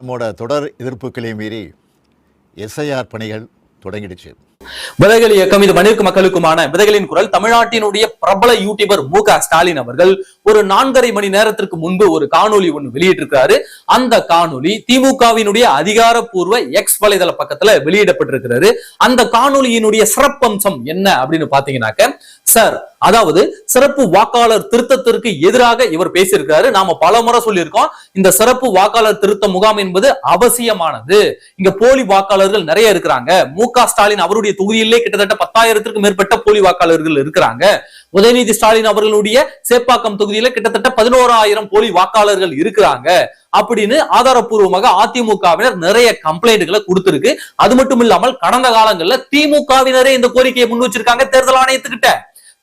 நம்மோட தொடர் எதிர்ப்புகளை மீறி எஸ்ஐஆர் பணிகள் தொடங்கிடுச்சு. விதைகள் இயக்கம் இது மனித மக்களுக்குமான விதைகளின் குரல். தமிழ்நாட்டினுடைய பிரபல யூடியூபர் மு ஸ்டாலின் அவர்கள் ஒரு நான்கரை மணி நேரத்திற்கு முன்பு ஒரு காணொலி ஒண்ணு வெளியிட்டிருக்காரு அந்த காணொலி திமுகவினுடைய அதிகாரப்பூர்வ எக்ஸ் வலைதள பக்கத்துல வெளியிடப்பட்டிருக்கிறாரு அந்த காணொலியினுடைய சிறப்பம்சம் என்ன அப்படின்னு பாத்தீங்கன்னாக்க சார் அதாவது சிறப்பு வாக்காளர் திருத்தத்திற்கு எதிராக இவர் பேசியிருக்காரு நாம பல முறை சொல்லியிருக்கோம். இந்த சிறப்பு வாக்காளர் திருத்த முகாம் என்பது அவசியமானது. இங்க போலி வாக்காளர்கள் நிறைய இருக்கிறாங்க. மு க ஸ்டாலின் அவருடைய தொகுதியிலே கிட்டத்தட்ட பத்தாயிரத்திற்கும் மேற்பட்ட போலி வாக்காளர்கள் இருக்கிறாங்க. உதயநிதி ஸ்டாலின் அவர்களுடைய சேப்பாக்கம் தொகுதியில கிட்டத்தட்ட பதினோராயிரம் போலி வாக்காளர்கள் இருக்கிறாங்க. அப்படின்னு ஆதாரப்பூர்வமாக அதிமுகவினர் நிறைய கம்ப்ளைண்ட்களை கொடுத்திருக்கு. அது மட்டும் இல்லாமல் கடந்த காலங்கள்ல திமுகவினரே இந்த கோரிக்கையை முன் வச்சிருக்காங்க தேர்தல் ஆணையத்துக்கிட்ட.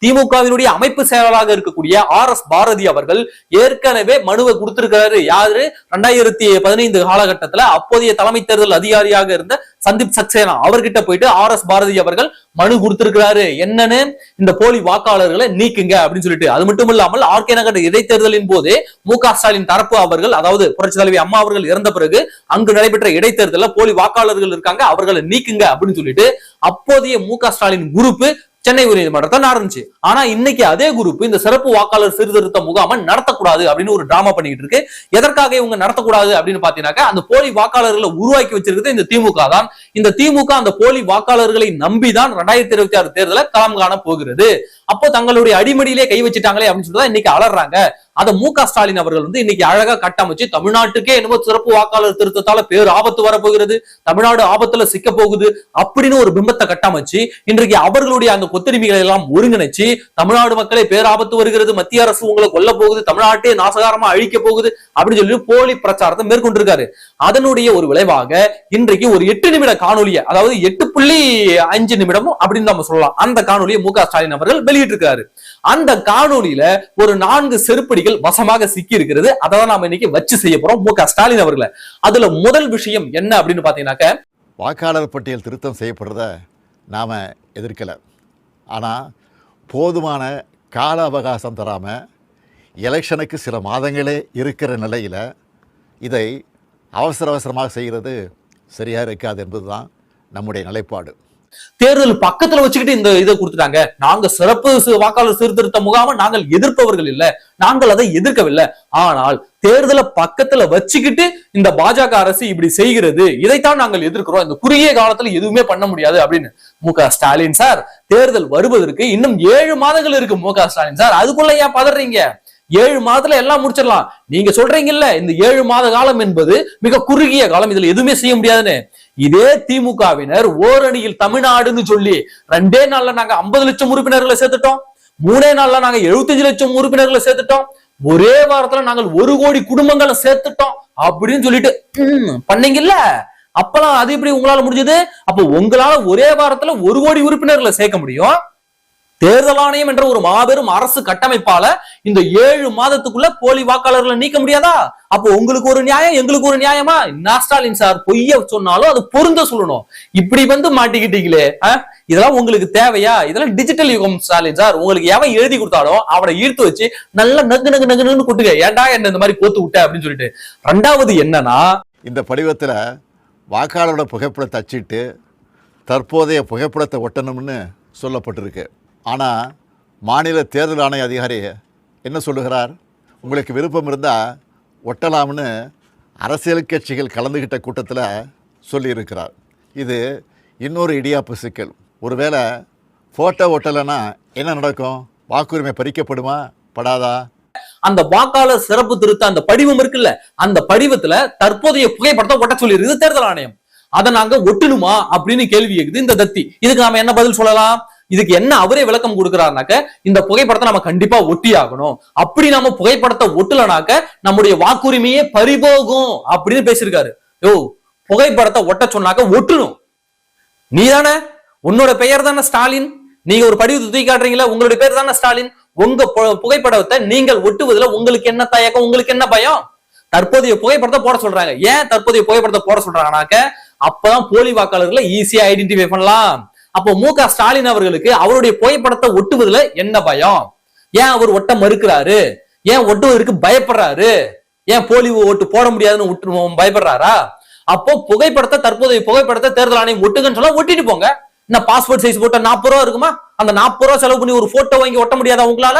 திமுகவினுடைய அமைப்பு செயலாளராக இருக்கக்கூடிய ஆர் எஸ் பாரதி அவர்கள் ஏற்கனவே மனுவை கொடுத்திருக்கிறாரு. யாரு? ரெண்டாயிரத்தி பதினைந்து காலகட்டத்துல அப்போதைய தலைமை தேர்தல் அதிகாரியாக இருந்த சந்தீப் சக்சேனா. அவர்கிட்ட போயிட்டு ஆர் எஸ் பாரதி அவர்கள் மனு கொடுத்திருக்கிறாரு. என்னன்னு? இந்த போலி வாக்காளர்களை நீக்குங்க அப்படின்னு சொல்லிட்டு. அது மட்டும் இல்லாமல் ஆர்கே நகர் இடைத்தேர்தலின் போது மு க ஸ்டாலின் தரப்பு அவர்கள் அதாவது புரட்சி தலைவி அம்மா அவர்கள் இறந்த பிறகு அங்கு நடைபெற்ற இடைத்தேர்தலில் போலி வாக்காளர்கள் இருக்காங்க அவர்களை நீக்குங்க அப்படின்னு சொல்லிட்டு அப்போதைய மு க ஸ்டாலின் குரூப் சென்னை உயர்நீதிமன்றத்தை நடந்துச்சு ஆனா இன்னைக்கு அதே குரூப் இந்த சிறப்பு வாக்காளர் சீர்திருத்த முகாமை நடத்தக்கூடாது அப்படின்னு ஒரு டிராமா பண்ணிட்டு இருக்கு. எதற்காக இவங்க நடத்தக்கூடாது அப்படின்னு பாத்தீங்கன்னாக்கா அந்த போலி வாக்காளர்களை உருவாக்கி வச்சிருக்கிறது இந்த திமுக தான். இந்த திமுக அந்த போலி வாக்காளர்களை நம்பிதான் ரெண்டாயிரத்தி இருபத்தி ஆறு தேர்தலை களம் காண போகிறது. அப்போ தங்களுடைய அடிமடியிலே கை வச்சுட்டாங்களே அப்படின்னு சொல்லி தான் இன்னைக்கு அலறாங்க. அதை மு க ஸ்டாலின் அவர்கள் வந்து இன்னைக்கு அழகா கட்டமைச்சு தமிழ்நாட்டுக்கே என்னமோ சிறப்பு வாக்காளர் திருத்தத்தால பேர் ஆபத்து வரப்போகிறது தமிழ்நாடு ஆபத்துல சிக்க போகுது அப்படின்னு ஒரு பிம்பத்தை கட்டமைச்சு இன்றைக்கு அவர்களுடைய அந்த கொத்தடிமைகளை எல்லாம் ஒருங்கிணைச்சு தமிழ்நாடு மக்களே பேராபத்து வருகிறது மத்திய அரசு உங்களை கொல்ல போகுது தமிழ்நாட்டே நாசகாரமா அழிக்க போகுது அப்படின்னு சொல்லி போலி பிரச்சாரத்தை மேற்கொண்டிருக்காரு. அதனுடைய ஒரு விளைவாக இன்றைக்கு ஒரு எட்டு நிமிட காணொலியை அதாவது எட்டு புள்ளி அஞ்சு நிமிடம் அப்படின்னு நம்ம சொல்லலாம். அந்த காணொலியை மு க ஸ்டாலின் அவர்கள் வெளியிட்டிருக்காரு. அந்த காணொலியில ஒரு நான்கு செருப்படிகள் வசமாக சிக்கி இருக்கிறது. அதை தான் நாம இன்னைக்கு வச்சு செய்ய போறோம் மு க ஸ்டாலின் அவர்களை. அதுல முதல் விஷயம் என்ன அப்படின்னு பாத்தீங்கன்னாக்க வாக்காளர் பட்டியல் திருத்தம் செய்யப்படுறத நாம் எதிர்க்கலை. ஆனால் போதுமான கால அவகாசம் தராமல் எலெக்ஷனுக்கு சில மாதங்களே இருக்கிற நிலையில் இதை அவசர அவசரமாக செய்கிறது சரியாக இருக்காது என்பது தான் நம்முடைய நிலைப்பாடு. தேர்தல் பக்கத்துல வச்சுக்கிட்டு இந்த இதை கொடுத்துட்டாங்க. நாங்க சிறப்பு வாக்காளர் சீர்திருத்த முகாம நாங்கள் எதிர்ப்பவர்கள் இல்ல. நாங்கள் அதை எதிர்க்கவில்லை. ஆனால் தேர்தலை பக்கத்துல வச்சுக்கிட்டு இந்த பாஜக அரசு இப்படி செய்கிறது இதைத்தான் நாங்கள் எதிர்க்கிறோம். இந்த குறுகிய காலத்துல எதுவுமே பண்ண முடியாது அப்படின்னு மு ஸ்டாலின் சார் தேர்தல் வருவதற்கு இன்னும் ஏழு மாதங்கள் இருக்கு மு ஸ்டாலின் சார். அதுக்குள்ள ஏன் பதறீங்க? ஏழு மாதத்துல எல்லாம் முடிச்சிடலாம். நீங்க சொல்றீங்கல்ல இந்த ஏழு மாத காலம் என்பது மிக குறுகிய காலம் இதுல எதுவுமே செய்ய முடியாதுன்னு. இதே திமுகவினர் ஓரணியில் தமிழ்நாடுன்னு சொல்லி ரெண்டே நாள்ல நாங்க ஐம்பது லட்சம் உறுப்பினர்களை சேர்த்துட்டோம். மூணே நாள்ல நாங்க 75 லட்சம் உறுப்பினர்களை சேர்த்துட்டோம். ஒரே வாரத்துல நாங்கள் ஒரு கோடி குடும்பங்களை சேர்த்துட்டோம் அப்படின்னு சொல்லிட்டு பண்ணீங்கல்ல? அப்பெல்லாம் அது இப்படி உங்களால முடிஞ்சது? அப்ப உங்களால ஒரே வாரத்துல ஒரு கோடி உறுப்பினர்களை சேர்க்க முடியும். தேர்தல் ஆணையம் என்ற ஒரு மாபெரும் அரசு கட்டமைப்பால இந்த ஏழு மாதத்துக்குள்ள போலி வாக்காளர்களை நீக்க முடியாதா? அப்போ உங்களுக்கு ஒரு நியாயம் எங்களுக்கு ஒரு நியாயமா? என்ன ஸ்டாலின் சார் பொய்ய சொன்னாலும் அது பொருந்த சொல்லணும். இப்படி வந்து மாட்டிக்கிட்டீங்களே இதெல்லாம் உங்களுக்கு தேவையா? இதெல்லாம் டிஜிட்டல் யுகம் ஸ்டாலின் சார். உங்களுக்கு எவன் எழுதி கொடுத்தாலும் அவனை ஈர்த்து வச்சு நல்லா நகு நகு நகுன்னு கொட்டுங்க. ஏன்டா என்ன இந்த மாதிரி கோத்து விட்ட அப்படின்னு சொல்லிட்டு. ரெண்டாவது என்னன்னா இந்த படிவத்துல வாக்காளரோட புகைப்படத்தை அச்சிட்டு தற்போதைய புகைப்படத்தை ஒட்டணும்னு சொல்லப்பட்டிருக்கு. ஆனால் மாநில தேர்தல் ஆணைய அதிகாரி என்ன சொல்லுகிறார்? உங்களுக்கு விருப்பம் இருந்தால் ஒட்டலாம்னு அரசியல் கட்சிகள் கலந்துக்கிட்ட கூட்டத்தில் சொல்லியிருக்கிறார். இது இன்னொரு இடியாப்பு சிக்கல். ஒருவேளை ஃபோட்டோ ஒட்டலைன்னா என்ன நடக்கும்? வாக்குரிமை பறிக்கப்படுமா? படாதா? அந்த வாக்காளர் சிறப்பு திருத்த அந்த படிவம் இருக்குல்ல அந்த படிவத்துல தற்போதைய புகைப்படத்தை ஒட்ட சொல்லியிருக்கு தேர்தல் ஆணையம். அதை நாங்க ஒட்டணுமா அப்படின்னு கேள்வி இருக்குது இந்த தத்தி. இதுக்கு நாம என்ன பதில் சொல்லலாம்? இதுக்கு என்ன அவரே விளக்கம் கொடுக்கிறாருனாக்க இந்த புகைப்படத்தை நம்ம கண்டிப்பா ஒட்டி ஆகணும் அப்படி நம்ம புகைப்படத்தை ஒட்டலனாக்க நம்முடைய வாக்குரிமையே பறிபோகும் அப்படின்னு பேசியிருக்காரு. யோ புகைப்படத்தை ஒட்ட சொன்னாக்க ஒட்டணும். நீ தானே உன்னோட பெயர் தானே ஸ்டாலின்? நீங்க ஒரு படிவத்தை தூக்கி காட்டுறீங்களா உங்களுடைய பேர் தானே ஸ்டாலின்? உங்க புகைப்படத்தை நீங்கள் ஒட்டுவதுல உங்களுக்கு என்ன தயக்கம் உங்களுக்கு என்ன பயம்? தற்போதைய புகைப்படத்தை போட சொல்றாங்க. ஏன் தற்போதைய புகைப்படத்தை போட சொல்றாங்கனாக்க அப்பதான் போலி வாக்காளர்களை ஈஸியா ஐடென்டிஃபை பண்ணலாம். அப்போ மு க ஸ்டாலின் அவர்களுக்கு அவருடைய புகைப்படத்தை ஒட்டுவதுல என்ன பயம்? ஏன் அவர் ஒட்ட மறுக்கிறாரு? ஏன் ஒட்டுவதற்கு பயப்படுறாரு? ஏன் போலி ஓட்டு போட முடியாதுன்னு விட்டு பயப்படுறாரா? அப்போ புகைப்படத்தை தற்போதைய புகைப்படத்தை தேர்தல் ஆணையம் ஒட்டுங்கன்னு சொல்ல ஒட்டிட்டு போங்க. என்ன பாஸ்போர்ட் சைஸ் போட்டா நாற்பது ரூபா இருக்குமா? அந்த நாற்பது ரூபா செலவு பண்ணி ஒரு போட்டோ வாங்கி ஒட்ட முடியாதா உங்களால?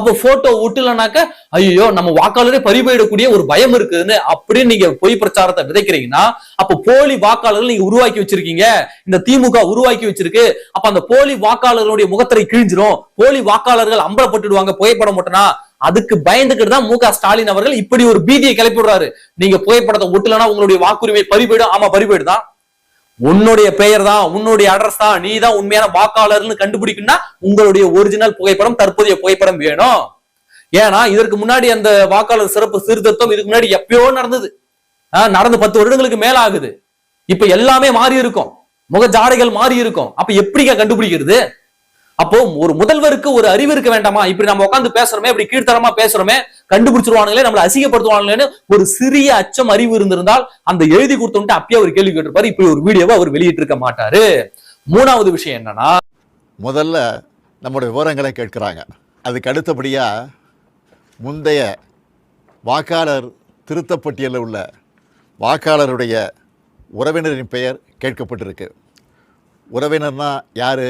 அப்போ போட்டோ விட்டுலனாக்க ஐயோ நம்ம வாக்காளரே பறிபோயிடக்கூடிய ஒரு பயம் இருக்குதுன்னு அப்படின்னு நீங்க பொய் பிரச்சாரத்தை விதைக்கிறீங்கன்னா அப்ப போலி வாக்காளர்கள் நீங்க உருவாக்கி வச்சிருக்கீங்க. இந்த திமுக உருவாக்கி வச்சிருக்கு. அப்ப அந்த போலி வாக்காளர்களுடைய முகத்திரை கிழிஞ்சிரும். போலி வாக்காளர்கள் அம்பலப்பட்டுடுவாங்க புகைப்படம் போட்டனா அதுக்கு பயந்துக்கிட்டு தான் மு க ஸ்டாலின் அவர்கள் இப்படி ஒரு பீதியை கிளப்பி விடுறாரு நீங்க புகைப்படத்தை ஒட்டலனா உங்களுடைய வாக்குரிமை பறிபோயிடும். ஆமா பறிபோயிடுதான் உன்னுடைய பெயர் தான் உன்னுடைய அட்ரஸ் தான் நீ தான் உண்மையான வாக்காளர்னு கண்டுபிடிக்கணும்னா உங்களுடைய ஒரிஜினல் புகைப்படம் தற்போதைய புகைப்படம் வேணும். ஏன்னா இதற்கு முன்னாடி அந்த வாக்காளர் சிறப்பு சீர்திருத்தம் இதுக்கு முன்னாடி எப்பயோ நடந்தது. நடந்து பத்து வருடங்களுக்கு மேல ஆகுது இப்ப எல்லாமே மாறி இருக்கும் முக ஜாடைகள் மாறி இருக்கும் அப்ப எப்படிங்க கண்டுபிடிக்கிறது? அப்போ ஒரு முதல்வருக்கு ஒரு அறிவு இருக்க வேண்டாமா? இப்படி நம்ம உட்காந்து பேசுறோமே இப்படி கீழ்த்தரமா பேசுறோமே கண்டுபிடிச்சிருவானுங்களே நம்மளை அசிங்கப்படுத்துவானுங்களேன்னு ஒரு சிறிய அச்சம் அறிவு இருந்திருந்தால் அந்த எழுதி கொடுத்தோம்ட்டு அப்பயே அவர் கேள்வி கேட்டிருப்பாரு. இப்படி ஒரு வீடியோவை அவர் வெளியிட்டு இருக்க மாட்டாரு. மூணாவது விஷயம் என்னன்னா முதல்ல நம்முடைய விவரங்களை கேட்குறாங்க. அதுக்கு அடுத்தபடியாக முந்தைய வாக்காளர் திருத்தப்பட்டியலில் உள்ள வாக்காளருடைய உறவினரின் பெயர் கேட்கப்பட்டிருக்கு. உறவினர்னா யார்?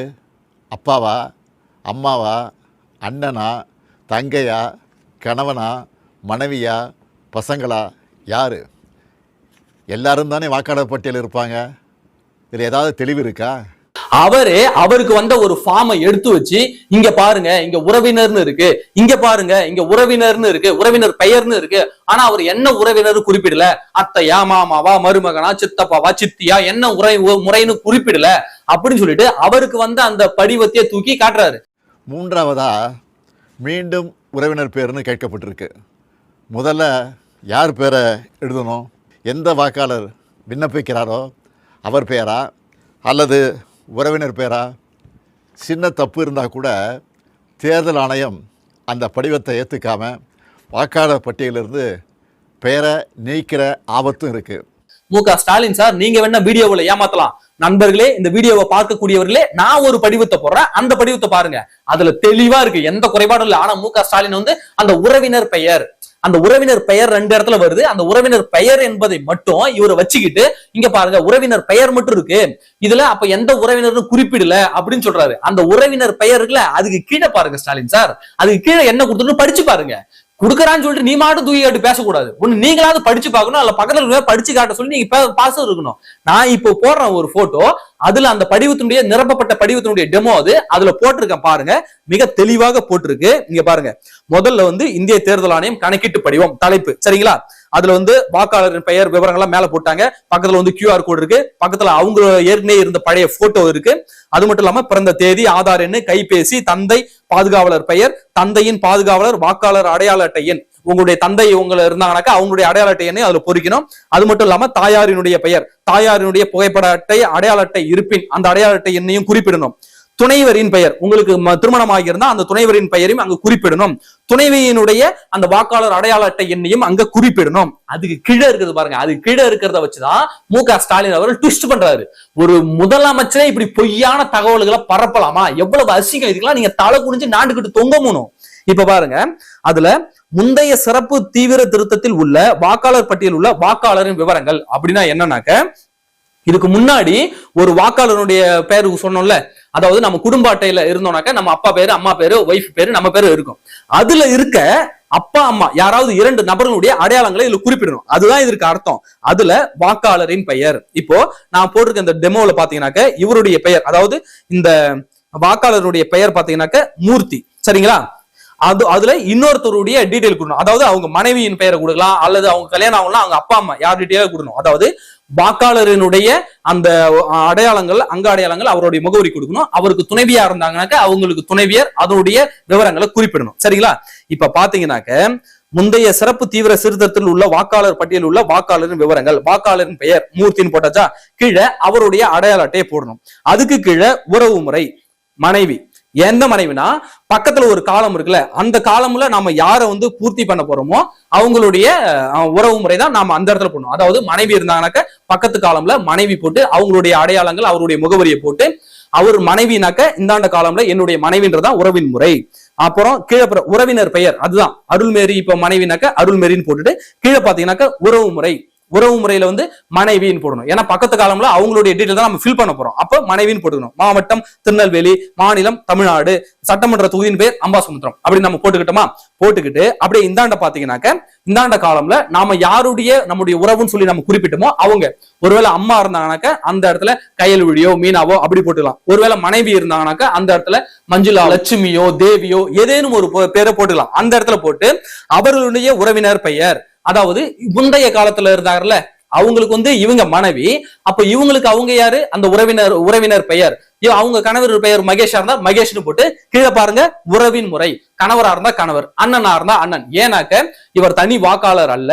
அப்பாவா அம்மாவா அண்ணனா தங்கையா கணவனா மனைவியா பசங்களா யார்? எல்லாரும் தானே வாக்காளர் பட்டியல் இருப்பாங்க. இதில் ஏதாவது தெளிவு இருக்கா? அவரே அவருக்கு வந்த ஒரு ஃபார்மை எடுத்து வச்சு இங்க பாருங்க இங்க உறவினர்னு இருக்கு. இங்க பாருங்க இங்க உறவினர்னு இருக்கு உறவினர் பெயர்னு இருக்கு. ஆனா அவர் என்ன உறவினர் குறிப்பிடல? அத்தையா மாமாவா மருமகனா சித்தப்பாவா சித்தியா என்ன உரை முறைன்னு குறிப்பிடல? அப்படின்னு சொல்லிட்டு அவருக்கு வந்த அந்த படிவத்தையே தூக்கி காட்டுறாரு. மூன்றாவதா மீண்டும் உறவினர் பேர்னு கேட்கப்பட்டிருக்கு. முதல்ல யார் பேரை எழுதணும்? எந்த வாக்காளர் விண்ணப்பிக்கிறாரோ அவர் பெயரா அல்லது உறவினர் பேரா? சின்ன தப்பு இருந்தால் கூட தேர்தல் ஆணையம் அந்த படிவத்தை ஏற்றுக்காமல் வாக்காளர் பட்டியலிருந்து பெயரை நீக்கிற ஆபத்தும் இருக்குது மு க ஸ்டாலின் சார் நீங்க வேணா வீடியோவில் ஏமாத்தலாம். நண்பர்களே இந்த வீடியோவை பார்க்கக்கூடியவர்களே நான் ஒரு படிவத்தை போடுறேன். அந்த படிவத்தை பாருங்க. அதுல தெளிவா இருக்கு. எந்த குறைபாடும் இல்லை. ஆனா மு க ஸ்டாலின் வந்து அந்த உறவினர் பெயர். அந்த உறவினர் பெயர் ரெண்டு இடத்துல வருது. அந்த உறவினர் பெயர் என்பதை மட்டும் இவரை வச்சுக்கிட்டு இங்க பாருங்க உறவினர் பெயர் மட்டும் இருக்கு. இதுல அப்ப எந்த உறவினரும் குறிப்பிடல அப்படின்னு சொல்றாரு. அந்த உறவினர் பெயர் இருக்குல்ல அதுக்கு கீழே பாருங்க ஸ்டாலின் சார். அதுக்கு கீழே என்ன கொடுத்துட்டு படிச்சு பாருங்க. கொடுக்குறான்னு சொல்லிட்டு நீ மாட்டும் தூக்கி காட்டு பேசக்கூடாது. ஒன்று நீங்களாவது படிச்சு பார்க்கணும் அல்ல பக்கத்துல இருக்கிற படிச்சு காட்ட சொல்லி நீங்க பாசம் இருக்கணும். நான் இப்போ போடுறேன் ஒரு போட்டோ அதுல அந்த படிவத்தினுடைய நிரப்பப்பட்ட படிவத்தினுடைய டெமோ அது அதுல போட்டிருக்கேன் பாருங்க. மிக தெளிவாக போட்டிருக்கு. நீங்க பாருங்க. முதல்ல வந்து இந்திய தேர்தல் ஆணையம் கணக்கீட்டு படிவம் தலைப்பு. சரிங்களா? அதுல வந்து வாக்காளரின் பெயர் விவரங்கள்லாம் மேல போட்டாங்க. பக்கத்துல வந்து கியூஆர் கோடு இருக்கு. பக்கத்துல அவங்க ஏற்கனவே இருந்த பழைய போட்டோ இருக்கு. அது மட்டும் இல்லாம பிறந்த தேதி ஆதார் எண்ணு கைபேசி தந்தை பாதுகாவலர் பெயர் தந்தையின் பாதுகாவலர் வாக்காளர் அடையாள அட்டை எண். உங்களுடைய தந்தை உங்களை இருந்தாங்கனாக்கா அவங்களுடைய அடையாள அட்டை எண்ணை அதுல பொறிக்கணும். அது மட்டும் இல்லாம தாயாரினுடைய பெயர் தாயாரினுடைய புகைப்பட அட்டை அடையாள அட்டை இருப்பின் அந்த அடையாள அட்டை எண்ணையும் குறிப்பிடணும். துணைவரின் பெயர். உங்களுக்கு ம- ஆகியிருந்தா அந்த துணைவரின் பெயரையும் அங்க குறிப்பிடணும். துணைவியினுடைய அந்த வாக்காளர் அடையாள அட்டை எண்ணையும் அங்க குறிப்பிடணும். அதுக்கு கீழே இருக்கிறது பாருங்க. அது கீழே இருக்கிறத வச்சுதான் மு க ஸ்டாலின் அவர்கள் ட்விஸ்ட் பண்றாரு. ஒரு முதலமைச்சரே இப்படி பொய்யான தகவல்களை பரப்பலாமா? எவ்வளவு அசிங்கம் இதுக்கெல்லாம் நீங்க தலை குனிஞ்சு நாண்டுகிட்டு தொங்க மூணும். இப்ப பாருங்க. அதுல முந்தைய சிறப்பு தீவிர திருத்தத்தில் உள்ள வாக்காளர் பட்டியல் உள்ள வாக்காளரின் விவரங்கள் அப்படின்னா என்னன்னாக்க இதுக்கு முன்னாடி ஒரு வாக்காளருடைய பேரு சொன்னோம்ல அதாவது நம்ம குடும்ப அட்டையில இருந்தோம்னாக்க நம்ம அப்பா பேரு அம்மா பேரு ஒய்ஃப் பேரு நம்ம பேரு இருக்கும். அதுல இருக்க அப்பா அம்மா யாராவது இரண்டு நபர்களுடைய அடையாளங்களை இதுல குறிப்பிடணும். அதுதான் இதற்கு அர்த்தம். அதுல வாக்காளரின் பெயர். இப்போ நான் போட்டிருக்க இந்த டெமோல பாத்தீங்கன்னாக்க இவருடைய பெயர் அதாவது இந்த வாக்காளருடைய பெயர் பாத்தீங்கன்னாக்க மூர்த்தி. சரிங்களா? அது அதுல இன்னொருத்தருடைய டீடைல் கொடுக்கணும். அதாவது அவங்க மனைவியின் பெயரை கொடுக்கலாம் அல்லது அவங்க கல்யாணம் ஆகலாம் அவங்க அப்பா அம்மா யார் டீட்டெயிலாக கொடுக்கணும். அதாவது வாக்காளரினுடைய அந்த அடையாளங்கள் அங்க அடையாளங்கள் அவருடைய முகவரி கொடுக்கணும். அவருக்கு துணைவியா இருந்தாங்கனாக்க அவங்களுக்கு துணைவியர் அதனுடைய விவரங்களை குறிப்பிடணும். சரிங்களா? இப்ப பாத்தீங்கன்னாக்க முந்தைய சிறப்பு தீவிர சீர்திருத்தத்தில் உள்ள வாக்காளர் பட்டியலில் உள்ள வாக்காளரின் விவரங்கள் வாக்காளரின் பெயர் மூர்த்தின்னு போட்டாச்சா? கீழே அவருடைய அடையாள அட்டையை போடணும். அதுக்கு கீழே உறவு முறை மனைவி எந்த மனைவினா பக்கத்துல ஒரு காலம் இருக்குல்ல அந்த காலம்ல நாம யாரை வந்து பூர்த்தி பண்ண போறோமோ அவங்களுடைய உறவு முறை தான் நாம அந்த இடத்துல போடணும். அதாவது மனைவி இருந்தாங்கனாக்க பக்கத்து காலம்ல மனைவி போட்டு அவங்களுடைய அடையாளங்கள் அவருடைய முகவரியை போட்டு அவர் மனைவினாக்க இந்தாண்ட காலம்ல என்னுடைய மனைவின்றதான் உறவின் முறை. அப்புறம் கீழே பிற- உறவினர் பெயர் அதுதான். அருள்மேரி இப்ப மனைவினாக்க அருள்மேரின்னு போட்டுட்டு கீழே பாத்தீங்கன்னாக்க உறவு முறை. உறவு முறையில வந்து மனைவின்னு போடணும். ஏன்னா பக்கத்து காலம்ல அவங்களுடைய டீட்டெயில் தான் நம்ம ஃபில் பண்ண போறோம். அப்ப மனைவின்னு போட்டுக்கணும். மாவட்டம் திருநெல்வேலி மாநிலம் தமிழ்நாடு சட்டமன்ற தொகுதியின் பேர் அம்பாசமுத்திரம். அப்படி நம்ம போட்டுக்கிட்டோமா? போட்டுக்கிட்டு அப்படியே இந்தாண்ட பாத்தீங்கன்னாக்க இந்தாண்ட காலம்ல நாம யாருடைய நம்முடைய உறவுன்னு சொல்லி நம்ம குறிப்பிட்டோமோ அவங்க. ஒருவேளை அம்மா இருந்தாங்கனாக்க அந்த இடத்துல கையல்விழியோ மீனாவோ அப்படி போட்டுக்கலாம். ஒருவேளை மனைவி இருந்தாங்கனாக்க அந்த இடத்துல மஞ்சுளா லட்சுமியோ தேவியோ ஏதேனும் ஒரு பேரை போட்டுக்கலாம். அந்த இடத்துல போட்டு அவர்களுடைய உறவினர் பெயர் அதாவது முந்தைய காலத்துல இருந்தாங்கல்ல அவங்களுக்கு வந்து இவங்க மனைவி அப்ப இவங்களுக்கு அவங்க யாரு? அந்த உறவினர் உறவினர் பெயர். அவங்க கணவர் பெயர் மகேஷா இருந்தா மகேஷ்னு போட்டு கீழே பாருங்க உறவின் முறை. கணவரா இருந்தா கணவர் அண்ணனா இருந்தா அண்ணன். ஏனாக்க இவர் தனி வாக்காளர் அல்ல.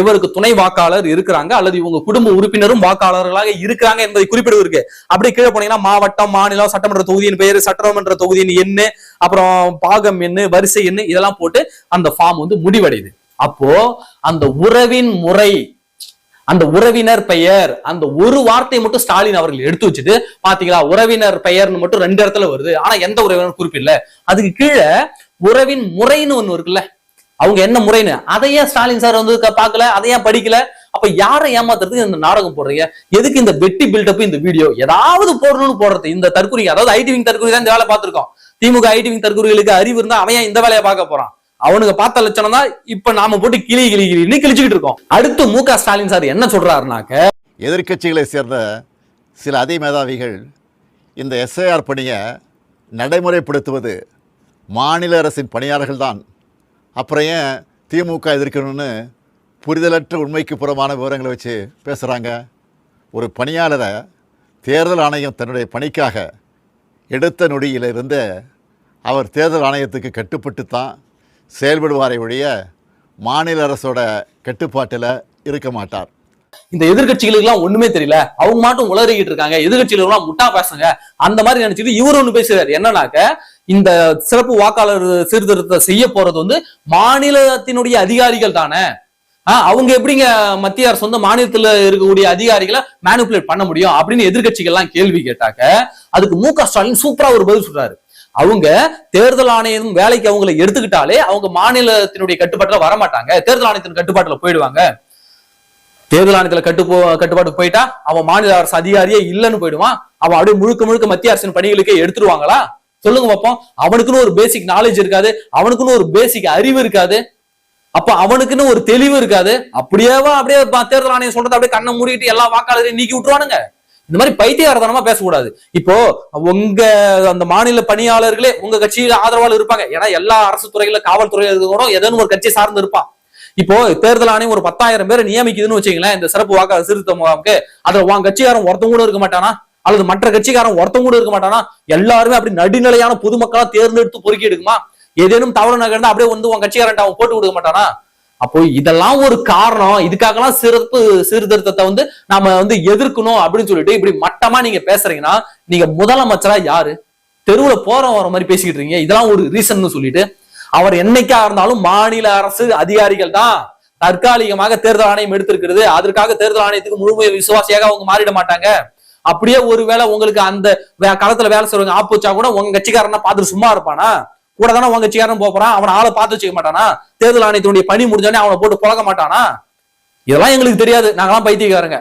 இவருக்கு துணை வாக்காளர் இருக்கிறாங்க அல்லது இவங்க குடும்ப உறுப்பினரும் வாக்காளர்களாக இருக்கிறாங்க என்பதை குறிப்பிடுவதற்கு. அப்படி கீழே போனீங்கன்னா மாவட்டம் மாநிலம் சட்டமன்ற தொகுதியின் பெயர் சட்டமன்ற தொகுதியின் எண்ணு அப்புறம் பாகம் எண்ணு வரிசை எண்ணு இதெல்லாம் போட்டு அந்த ஃபார்ம் வந்து முடிவடையுது. அப்போ அந்த உறவின் முறை அந்த உறவினர் பெயர் அந்த ஒரு வார்த்தையை மட்டும் ஸ்டாலின் அவர்கள் எடுத்து வச்சுட்டு பாத்தீங்களா உறவினர் பெயர்னு மட்டும் ரெண்டு இடத்துல வருது. ஆனா எந்த உறவினர் குறிப்பிடல. அதுக்கு கீழே உறவின் முறைன்னு ஒண்ணு இருக்குல்ல. அவங்க என்ன முறைன்னு? அதையே ஸ்டாலின் சார் வந்து க- பார்க்கல? அதையே படிக்கல? அப்ப யாரை ஏமாத்துறதுக்கு இந்த நாடகம் போடுறீங்க? எதுக்கு இந்த வெட்டி பில்டப் இந்த வீடியோ ஏதாவது போடணும்னு போடுறது. இந்த தற்கொலை அதாவது ஐடி விங் தற்கொலை தான் இந்த வேலை பார்த்திருக்கோம். திமுக ஐடி விங் தற்கொலைகளுக்கு அறிவு இருந்தா அவன் இந்த வேலையை பார்க்க போறான்? அவனுக்கு பார்த்த லட்சணம் தான் இப்ப நாம போட்டு கிளி கிளி கிளின்னு கிழிச்சுக்கிட்டு இருக்கோம். அடுத்து மு க ஸ்டாலின் சார் என்ன சொல்றாருனாக்க எதிர்க்கட்சிகளை சேர்ந்த சில அதே மேதாவிகள் இந்த எஸ்ஐஆர் பணியை நடைமுறைப்படுத்துவது மாநில அரசின் பணியாளர்கள் தான் அப்புறம் ஏன் திமுக எதிர்க்கணும்னு புரிதலற்ற உண்மைக்கு புறமான விவரங்களை வச்சு பேசுகிறாங்க ஒரு பணியாளரை தேர்தல் ஆணையம் தன்னுடைய பணிக்காக எடுத்த நொடியிலிருந்து அவர் தேர்தல் ஆணையத்துக்கு கட்டுப்பட்டு தான் செயல்படுவாரை ஒழிய மாநில அரசோட கட்டுப்பாட்டில் இருக்க மாட்டார். இந்த எதிர்கட்சிகளுக்கெல்லாம் ஒண்ணுமே தெரியல. அவங்க மட்டும் உளறிக்கிட்டு இருக்காங்க. எதிர்கட்சிகளுக்கெல்லாம் முட்டா பேசுங்க. அந்த மாதிரி நினைச்சிட்டு இவர் ஒண்ணு பேசுறாரு. என்னன்னாக்க இந்த சிறப்பு வாக்காளர் சீர்திருத்தத்தை செய்ய போறது வந்து மாநிலத்தினுடைய அதிகாரிகள் தானே. அவங்க எப்படிங்க மத்திய அரசு வந்து மாநிலத்துல இருக்கக்கூடிய அதிகாரிகளை மேனிபுலேட் பண்ண முடியும் அப்படின்னு எதிர்கட்சிகள்லாம் கேள்வி கேட்டாக்க அதுக்கு மு க ஸ்டாலின் சூப்பரா ஒரு பதில் சொல்றாரு. அவங்க தேர்தல் ஆணையம் வேலைக்கு அவங்களை எடுத்துக்கிட்டாலே அவங்க மாநிலத்தினுடைய கட்டுப்பாட்டுல வர மாட்டாங்க தேர்தல் ஆணையத்தின் கட்டுப்பாட்டுல போயிடுவாங்க. தேர்தல் ஆணையத்துல கட்டு போ போயிட்டா அவன் மாநில அரசு அதிகாரியே இல்லைன்னு போயிடுவான். அவன் அப்படியே முழுக்க முழுக்க மத்திய அரசின் பணிகளுக்கே எடுத்துருவாங்களா? சொல்லுங்க பார்ப்போம் அவனுக்குன்னு ஒரு பேசிக் நாலேஜ் இருக்காது. அவனுக்குன்னு ஒரு பேசிக் அறிவு இருக்காது. அப்ப அவனுக்குன்னு ஒரு தெளிவு இருக்காது. அப்படியேவா அப்படியே தேர்தல் ஆணையம் சொல்றது அப்படியே கண்ணை மூடிட்டு எல்லா வாக்காளரையும் நீக்கி விட்டுருவானுங்க. இந்த மாதிரி பைத்தியகாரதனமா பேசக்கூடாது. இப்போ உங்க அந்த மாநில பணியாளர்களே உங்க கட்சியில ஆதரவாளர் இருப்பாங்க. ஏன்னா எல்லா அரசு துறையில காவல்துறையில இருக்கிறவரும் ஏதோ ஒரு கட்சி சார்ந்து இருப்பான். இப்போ தேர்தல் ஆணையம் ஒரு பத்தாயிரம் பேர் நியமிக்குதுன்னு வச்சுங்களேன் இந்த சிறப்பு வாக்காளர் சீர்திருத்த முகாமுக்கு. அதுல உன் கட்சிக்காரன் ஒருத்தவங்க கூட இருக்க மாட்டானா? அல்லது மற்ற கட்சிக்காரன் ஒருத்தன் கூட இருக்க மாட்டானா? எல்லாருமே அப்படி நடுநிலையான பொதுமக்களா தேர்ந்தெடுத்து பொறுக்கி எடுக்குமா? ஏதேனும் தவறு நகர்ந்தா அப்படியே வந்து உன் கட்சிக்காரன் அவன் போட்டு கொடுக்க மாட்டானா? அப்போ இதெல்லாம் ஒரு காரணம். இதுக்காகலாம் சிறப்பு சீர்திருத்தத்தை வந்து நாம வந்து எதிர்க்கணும் அப்படின்னு சொல்லிட்டு இப்படி மட்டமா நீங்க பேசுறீங்கன்னா நீங்க முதலமைச்சரா யாரு? தெருவுல போற வர மாதிரி பேசிக்கிட்டு இருக்கீங்க. இதெல்லாம் ஒரு ரீசன் சொல்லிட்டு அவர் என்னைக்கா இருந்தாலும் மாநில அரசு அதிகாரிகள் தான். தற்காலிகமாக தேர்தல் ஆணையம் எடுத்திருக்கிறது. அதற்காக தேர்தல் ஆணையத்துக்கு முழுமைய விசுவாசியாக அவங்க மாறிட மாட்டாங்க. அப்படியே ஒருவேளை உங்களுக்கு அந்த களத்துல வேலை செய்றவங்க ஆப்போச்சா கூட உங்க கட்சிக்காரனா பார்த்துட்டு சும்மா இருப்பானா? கூட தானே உங்க சேரன் போறான்? அவன் ஆளை பார்த்து வச்சுக்க மாட்டானா? தேர்தல் ஆணையத்தினுடைய பணி முடிஞ்சோடனே அவனை போட்டு புழக்க மாட்டானா? இதெல்லாம் எங்களுக்கு தெரியாது. நாங்களாம் பைத்தியக்காரங்க.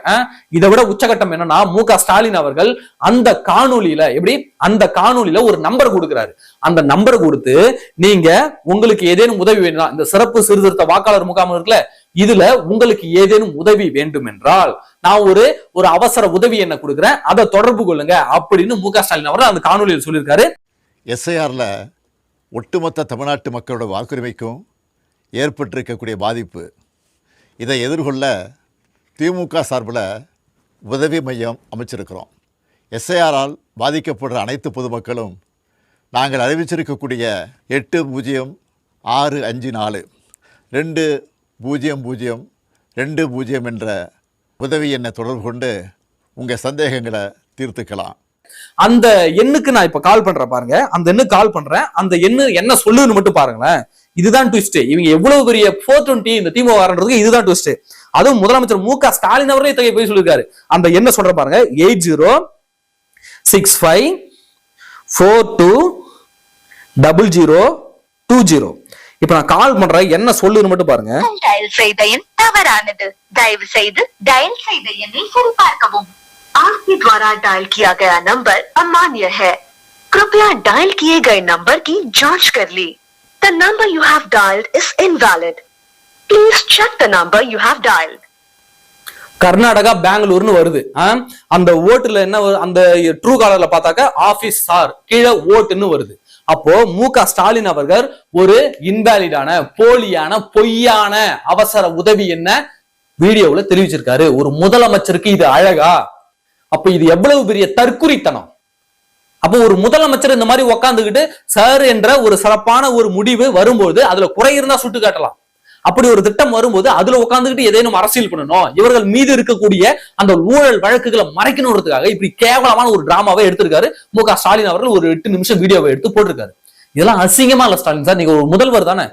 இதை விட உச்சகட்டம் என்னன்னா மு. க. ஸ்டாலின் அவர்கள் அந்த காணொலியில எப்படி? அந்த காணொலியில ஒரு நம்பர் கொடுக்குறாரு. அந்த நம்பர் கொடுத்து நீங்க உங்களுக்கு ஏதேனும் உதவி வேணும்னா இந்த சிறப்பு சீர்திருத்த வாக்காளர் முகாம் இருக்குல்ல இதுல உங்களுக்கு ஏதேனும் உதவி வேண்டும் என்றால் நான் ஒரு ஒரு அவசர உதவி என்ன கொடுக்குறேன்? அதை தொடர்பு கொள்ளுங்க அப்படின்னு மு. க. ஸ்டாலின் அவர்கள் அந்த காணொலியில் சொல்லியிருக்காரு. எஸ்ஐஆர்ல ஒட்டுமொத்த தமிழ்நாட்டு மக்களோட வாக்குரிமைக்கும் ஏற்பட்டிருக்கக்கூடிய பாதிப்பு இதை எதிர்கொள்ள திமுக சார்பில் உதவி மையம் அமைச்சிருக்கிறோம். எஸ்ஐஆரால் பாதிக்கப்படுற அனைத்து பொதுமக்களும் நாங்கள் அறிவிச்சிருக்கக்கூடிய எட்டு பூஜ்ஜியம் ஆறு அஞ்சு நாலு ரெண்டு பூஜ்ஜியம் பூஜ்ஜியம் ரெண்டு பூஜ்ஜியம் என்ற உதவி எண்ணை தொடர்பு கொண்டு உங்கள் சந்தேகங்களை தீர்த்துக்கலாம். அந்த எண்ணுக்கு நான் இப்ப கால் பண்றேன் பாருங்க. அந்த எண்ணு கால் பண்றேன். அந்த எண்ணு என்ன சொல்லுன்னு மட்டும் பாருங்களேன். இதுதான் ட்விஸ்ட் இவங்க எவ்வளவு பெரிய போர் டுவெண்ட்டி இந்த திமுக வரன்றதுக்கு இதுதான் ட்விஸ்ட் அதுவும் முதலமைச்சர் மு க ஸ்டாலின் அவரே இத்தகைய போய் சொல்லியிருக்காரு. அந்த என்ன சொல்ற பாருங்க. Eight zero six five four two double zero two zero இப்ப நான் கால் பண்றேன். என்ன சொல்லுன்னு மட்டும் பாருங்க. டயல் செய்த எண் தவறானது தயவு செய்து டயல் செய்த எண்ணை சரிபார்க்கவும். आपके द्वारा डायल किया गया नंबर अमान्य है कृपया डायल किए गए नंबर की जांच कर ली the number you have dialled is invalid please check the number you have dialled Karnataka பெங்களூர்னு வருது ஆ? அந்த ஓட்டுல என்ன வரு- அந்த ட்ரூ காலர்ல பார்த்தாக்க ஆபீஸ் சார் கீழே ஓட்டுன்னு வருது அப்போ மு க ஸ்டாலின் அவர்கள் ஒரு இன்வேலிடான போலியான பொய்யான அவசர உதவி என்ன வீடியோவுல தெரிவிச்சிருக்காரு ஒரு முதலமைச்சருக்கு இது அழகா அப்ப இது எவ்வளவு பெரிய தற்குறித்தனம்? அப்போ ஒரு முதலமைச்சர் இந்த மாதிரி உக்காந்துக்கிட்டு சார் என்ற ஒரு சிறப்பான ஒரு முடிவு வரும்போது அதுல குறை இருந்தா சுட்டு காட்டலாம். அப்படி ஒரு திட்டம் வரும்போது அதுல உட்காந்துக்கிட்டு ஏதேனும் அரசியல் பண்ணணும். இவர்கள் மீது இருக்கக்கூடிய அந்த ஊழல் வழக்குகளை மறைக்கணுன்றதுக்காக இப்படி கேவலமான ஒரு டிராமாவை எடுத்திருக்காரு. மு க ஸ்டாலின் அவர்கள் ஒரு எட்டு நிமிஷம் வீடியோவை எடுத்து போட்டிருக்காரு. இதெல்லாம் அசிங்கமா இல்ல ஸ்டாலின் சார். நீங்க ஒரு முதல்வர் தானே.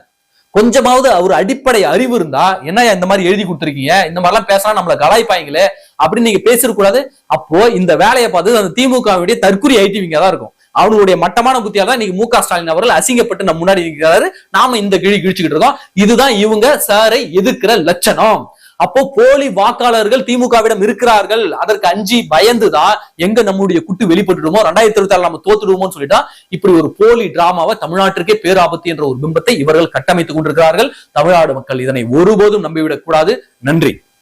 கொஞ்சமாவது அவர் அடிப்படை அறிவு இருந்தா என்ன இந்த மாதிரி எழுதி கொடுத்துருக்கீங்க? இந்த மாதிரிலாம் பேசினா நம்மளை கலாய்ப்பாங்களே அப்படின்னு நீங்க பேசிடக்கூடாது அப்போ இந்த வேலையை பார்த்து அந்த திமுகவுடைய தற்கொலை ஐடிவிங்க தான் இருக்கும். அவங்களுடைய மட்டமான புத்தியால் தான் இன்னைக்கு மு க ஸ்டாலின் அவர்கள் அசிங்கப்பட்டு நம்ம முன்னாடி இருக்கிறாரு நாம இந்த கிழி கிழிச்சுக்கிட்டு இருக்கோம். இதுதான் இவங்க சாரை எதிர்க்கிற லட்சணம். அப்போ போலி வாக்காளர்கள் திமுகவிடம் இருக்கிறார்கள். அதற்கு அஞ்சி பயந்துதான் எங்க நம்முடைய குட்டு வெளிப்பட்டுடுமோ? ரெண்டாயிரத்தி இருபத்தி ஆறு நம்ம தோத்துடுவோம்னு சொல்லிட்டா இப்படி ஒரு போலி டிராமாவை தமிழ்நாட்டிற்கே பேராபத்து என்ற ஒரு பிம்பத்தை இவர்கள் கட்டமைத்துக் கொண்டிருக்கிறார்கள். தமிழ்நாடு மக்கள் இதனை ஒருபோதும் நம்பிவிடக் கூடாது நன்றி.